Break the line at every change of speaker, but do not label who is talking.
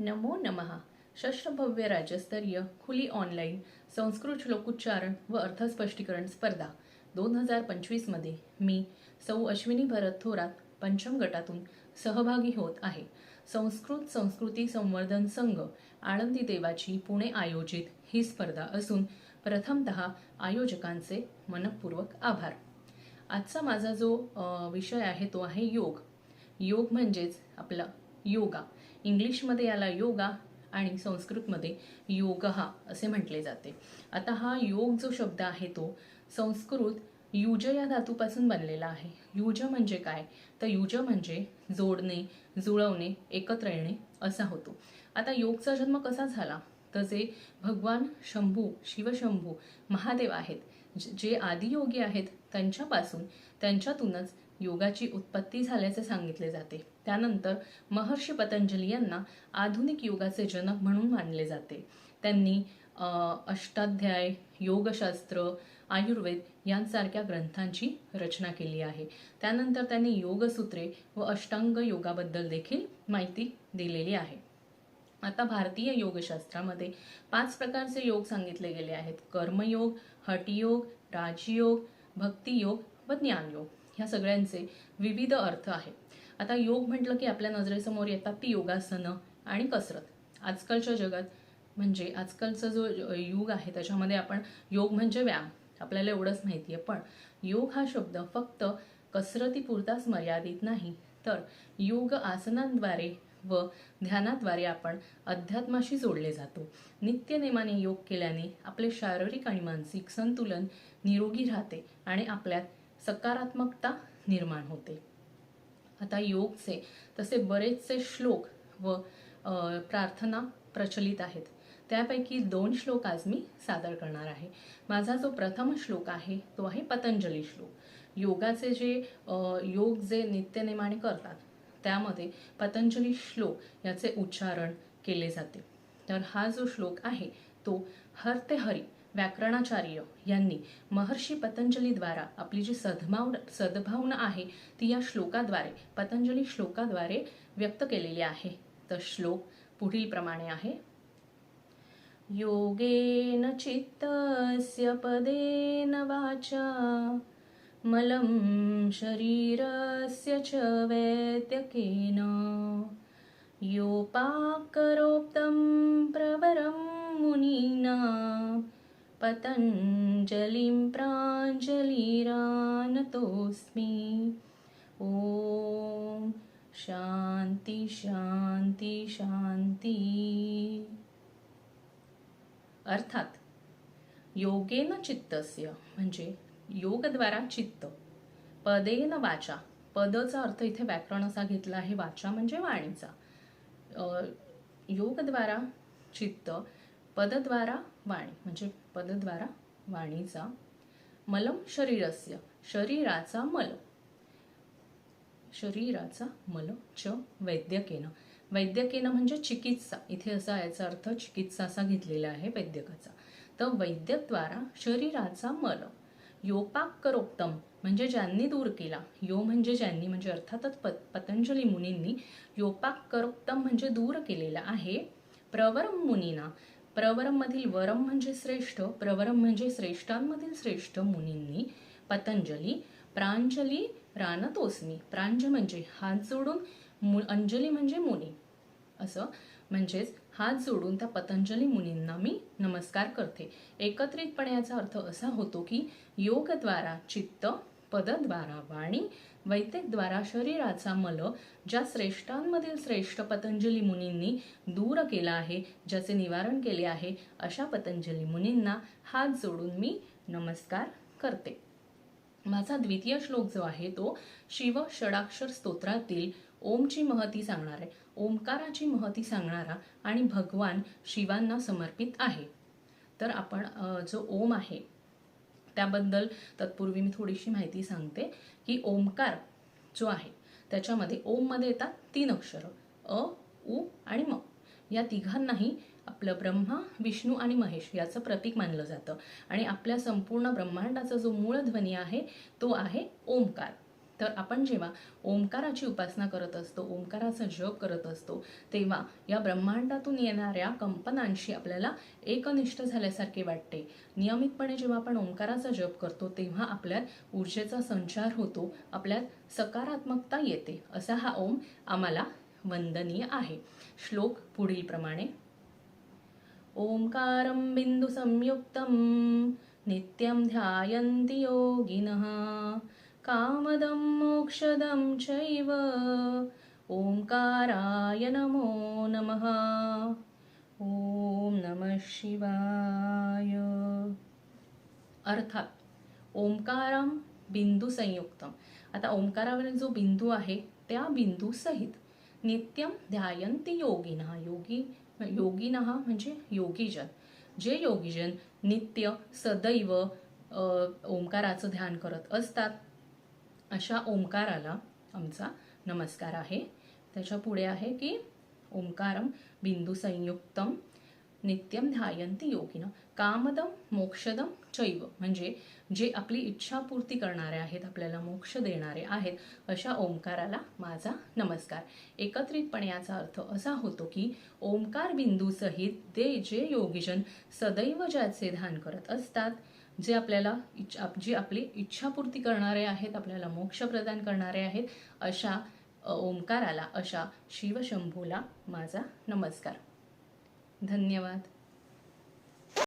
नमो नमहा शस्त्रभव्य राज्यस्तरीय खुली ऑनलाईन संस्कृत श्लोकोच्चारण व अर्थस्पष्टीकरण स्पर्धा दोन हजार पंचवीसमध्ये मी सौ अश्विनी भरत थोरात पंचम गटातून सहभागी होत आहे. संस्कृत संस्कृती संवर्धन संघ आळंदी देवाची पुणे आयोजित ही स्पर्धा असून प्रथमतः आयोजकांचे मनपूर्वक आभार. आजचा माझा जो विषय आहे तो आहे योग. योग म्हणजेच आपला योगा. इंग्लिशमध्ये याला योगा आणि संस्कृतमध्ये योग हा असे म्हटले जाते. आता हा योग जो शब्द आहे तो संस्कृत युज या धातूपासून बनलेला आहे. युज म्हणजे काय? तर युज म्हणजे जोडणे जुळवणे एकत्र येणे असा होतो. आता योगचा जन्म कसा झाला? तर जे भगवान शंभू शिवशंभू महादेव आहेत जे आदियोगी आहेत त्यांच्यापासून त्यांच्यातूनच योगाची उत्पत्ती झाल्याचे सांगितले जाते. त्यानंतर महर्षी पतंजली यांना आधुनिक योगाचे जनक म्हणून मानले जाते. त्यांनी अष्टाध्याय योगशास्त्र आयुर्वेद यांसारख्या ग्रंथांची रचना केली आहे. त्यानंतर त्यांनी योगसूत्रे व अष्टांग योगाबद्दल देखील माहिती दिलेली आहे. आता भारतीय योगशास्त्रामध्ये पाच प्रकारचे योग सांगितले गेले आहेत. कर्मयोग हटयोग राजयोग भक्तियोग व ज्ञानयोग. ह्या सगळ्यांचे विविध अर्थ आहे आता योग म्हटलं की आपल्या नजरेसमोर येतात ती योगासनं आणि कसरत. आजकालच्या जगात म्हणजे आजकालचा जो युग आहे त्याच्यामध्ये आपण योग म्हणजे व्यायाम. आपल्याला एवढंच माहिती आहे पण योग हा शब्द फक्त कसरतीपुरताच मर्यादित नाही. तर योग आसनांद्वारे व ध्यानाद्वारे आपण अध्यात्माशी जोडले जातो. नित्यनेमाने योग केल्याने आपले शारीरिक आणि मानसिक संतुलन निरोगी राहते आणि आपल्यात सकारात्मकता निर्माण होते. आता योगचे तसे बरेचसे श्लोक व प्रार्थना प्रचलित आहेत. त्यापैकी दोन श्लोक आज मी सादर करणार आहे. माझा जो प्रथम श्लोक आहे तो आहे पतंजली श्लोक. योगाचे जे योग जे नित्यनेमाने करतात त्यामध्ये पतंजली श्लोक याचे उच्चारण केले जाते. तर हा जो श्लोक आहे तो हर ते हरी व्याकरणाचार्य यांनी महर्षी पतंजलीद्वारा आपली जी सद्भाव सद्भावना आहे ती या श्लोकाद्वारे पतंजली श्लोकाद्वारे व्यक्त केलेली आहे. तर श्लोक पुढील प्रमाणे आहे. योगेन चित्तस्य पदेन वाचा मलं शरीरस्य च वैद्यकेन। योपाकरोक्तं प्रवरं मुनीना। पतञ्जलिं प्राञ्जलिरानतोऽस्मि। ॐ शान्ति शान्ति शान्ति। अर्थात योगेन चित्तस्य म्हणजे योगद्वारा चित्त पदेन वाचा पदचा अर्थ इथे व्याकरण असा घेतला आहे वाचा म्हणजे वाणीचा. योगद्वारा चित्त पदद्वारा वाणी म्हणजे पदद्वारा वाणीचा मलम शरीरस्य शरीराचा मल शरीराचा मल च वैद्यकेनं. वैद्यकेनं म्हणजे चिकित्सा. इथे असा याचा अर्थ चिकित्सा असा घेतलेला आहे वैद्यकाचा. तर वैद्यकद्वारा शरीराचा मल योपाकरोक्तम म्हणजे ज्यांनी दूर केला. यो म्हणजे ज्यांनी म्हणजे अर्थातच पत पतंजली मुनींनी योपाकरोक्तम म्हणजे दूर केलेला आहे प्रवर मुनीना. प्रवरम मधील वरम म्हणजे श्रेष्ठ प्रवरम म्हणजे श्रेष्ठांमधील श्रेष्ठ मुनींनी पतंजली प्रांजली रानतोस्मी प्रांज म्हणजे हात जोडून मु अंजली म्हणजे मुनी. असं म्हणजेच हात जोडून त्या पतंजली मुनींना मी नमस्कार करते. एकत्रितपणे याचा अर्थ असा होतो की योगद्वारा चित्त पदद्वारा वाणी वैदिकद्वारा शरीराचा मल ज्या श्रेष्ठांमधील श्रेष्ठ पतंजली मुनींनी दूर केला आहे ज्याचे निवारण केले आहे अशा पतंजली मुनींना हात जोडून मी नमस्कार करते. माझा द्वितीय श्लोक जो आहे तो शिव षडाक्षर स्तोत्रातील ओमची महती सांगणार आहे ओंकाराची महती सांगणारा आणि भगवान शिवांना समर्पित आहे. तर आपण जो ओम आहे त्याबद्दल तत्पूर्वी मी थोडीशी माहिती सांगते की ओंकार जो आहे त्याच्यामध्ये ओममध्ये येतात तीन अक्षरं अ उ आणि म. या तिघांनाही आपलं ब्रह्मा विष्णू आणि महेश याचं प्रतीक मानलं जातं. आणि आपल्या संपूर्ण ब्रह्मांडाचा जो मूळ ध्वनी आहे तो आहे ओंकार तर आपण जेव्हा ओंकाराची उपासना करत असतो ओंकाराचा जप करत असतो तेव्हा या ब्रह्मांडातून येणाऱ्या कंपनांशी आपल्याला एकनिष्ठ झाल्यासारखे वाटते. नियमितपणे जेव्हा आपण ओंकाराचा जप करतो तेव्हा आपल्यात ऊर्जेचा संचार होतो आपल्यात सकारात्मकता येते असा हा ओम आम्हाला वंदनीय आहे. श्लोक पुढील प्रमाणे. ओंकारं बिन्दुसंयुक्तं नित्यं ध्यायन्ति योगिनः कामदं मोक्षदं चैव। ओंकाराय नमो नमः। ओम नमः शिवाय। अर्थात ओंकारम बिंदू संयुक्तम। आता ओंकारावरील जो बिंदू आहे त्या बिंदू सहित नित्यम ध्यायंती योगिनः। योगी योगिना म्हणजे योगीजन। जे योगीजन नित्य सदैव ओंकाराचं ध्यान करत असतात अशा ओंकाराला आमचा नमस्कार आहे. त्याच्या पुढे आहे की ओंकारम बिंदू संयुक्तम नित्यम ध्यायंती योगिनं कामदम मोक्षदम चैव. म्हणजे जे आपली इच्छापूर्ती करणारे आहेत आपल्याला मोक्ष देणारे आहेत अशा ओंकाराला माझा नमस्कार. एकत्रितपणे याचा अर्थ असा होतो की ओंकार बिंदूसहित ते जे योगीजन सदैव ज्याचे ध्यान करत असतात जे आपल्याला इच्छा जी आपली इच्छापूर्ती करणारे आहेत आपल्याला मोक्ष प्रदान करणारे आहेत अशा ओंकाराला अशा शिवशंभूला माझा नमस्कार. धन्यवाद.